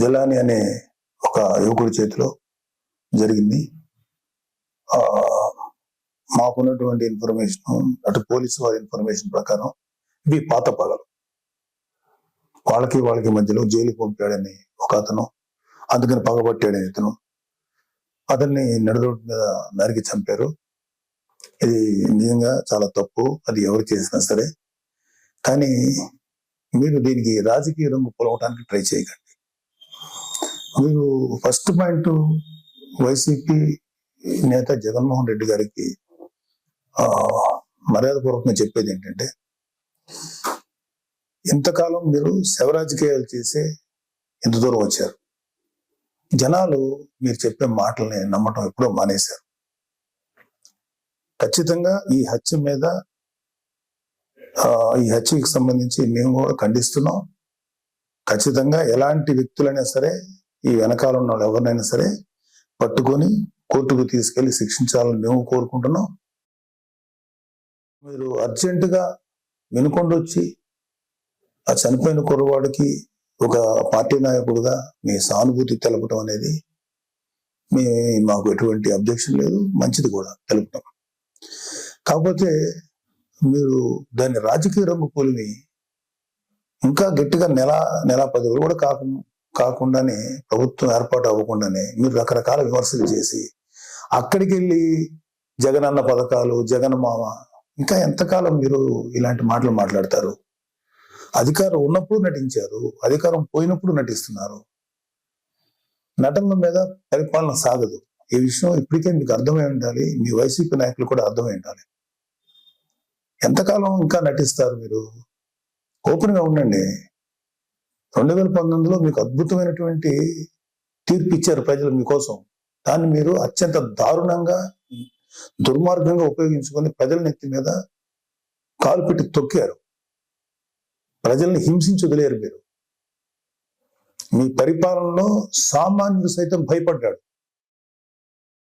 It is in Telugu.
జలాని అనే ఒక యువకుడి చేతిలో జరిగింది. మాకున్నటువంటి ఇన్ఫర్మేషన్ అటు పోలీసు వారి ఇన్ఫర్మేషన్ ప్రకారం ఇవి పాత పగలు వాళ్ళకి వాళ్ళకి మధ్యలో జైలుకి పంపాడని ఒక అతను అందుకని పగబట్టాడని ఇతను అతన్ని నడుదోటి మీద నరికి చంపారు. ఇది నిజంగా చాలా తప్పు అది ఎవరు చేసినా సరే. కానీ మీరు దీనికి రాజకీయ రంగు పొలవటానికి ట్రై చేయకండి. మీరు ఫస్ట్ పాయింట్ వైసీపీ నేత జగన్మోహన్ రెడ్డి గారికి మర్యాదపూర్వకంగా చెప్పేది ఏంటంటే ఇంతకాలం మీరు శవరాజకీయాలు చేసే ఇంత దూరం వచ్చారు. జనాలు మీరు చెప్పే మాటల్ని నమ్మటం ఎప్పుడో మానేశారు. ఖచ్చితంగా ఈ హత్య మీద ఈ హత్యకి సంబంధించి మేము కూడా ఖండిస్తున్నాం. ఖచ్చితంగా ఎలాంటి వ్యక్తులైనా సరే ఈ వెనకాల ఉన్న వాళ్ళు ఎవరినైనా సరే పట్టుకొని కోర్టుకు తీసుకెళ్ళి శిక్షించాలని మేము కోరుకుంటున్నాం. మీరు అర్జెంటుగా వినుకొండ వచ్చి ఆ చనిపోయిన కుర్రవాడికి ఒక పార్టీ నాయకుడుగా మీ సానుభూతి తెలపడం అనేది మీ మాకు ఎటువంటి అబ్జెక్షన్ లేదు మంచిది కూడా తెలుపటం. కాకపోతే మీరు దాన్ని రాజకీయ రంగు పోలిమి ఇంకా గట్టిగా నెల నెల పది రోజులు కూడా కాకుండా కాకుండానే ప్రభుత్వం ఏర్పాటు అవ్వకుండానే మీరు రకరకాల విమర్శలు చేసి అక్కడికి వెళ్ళి జగనన్న పథకాలు జగన్ మామ ఇంకా ఎంతకాలం మీరు ఇలాంటి మాటలు మాట్లాడతారు? అధికారం ఉన్నప్పుడు నటించారు అధికారం పోయినప్పుడు నటిస్తున్నారు. నటనల మీద పరిపాలన సాగదు. ఈ విషయం ఇప్పటికే మీకు అర్థమై ఉండాలి మీ వైసీపీ నాయకులు కూడా అర్థమై ఉండాలి. ఎంతకాలం ఇంకా నటిస్తారు మీరు? ఓపెన్గా ఉండండి. రెండు వేల పంతొమ్మిదిలో మీకు అద్భుతమైనటువంటి తీర్పు ఇచ్చారు ప్రజలు మీకోసం. దాన్ని మీరు అత్యంత దారుణంగా దుర్మార్గంగా ఉపయోగించుకొని ప్రజల నెత్తి మీద కాలు పెట్టి తొక్కారు. ప్రజల్ని హింసించి వదిలేరు మీరు. మీ పరిపాలనలో సామాన్యుడు సైతం భయపడ్డాడు.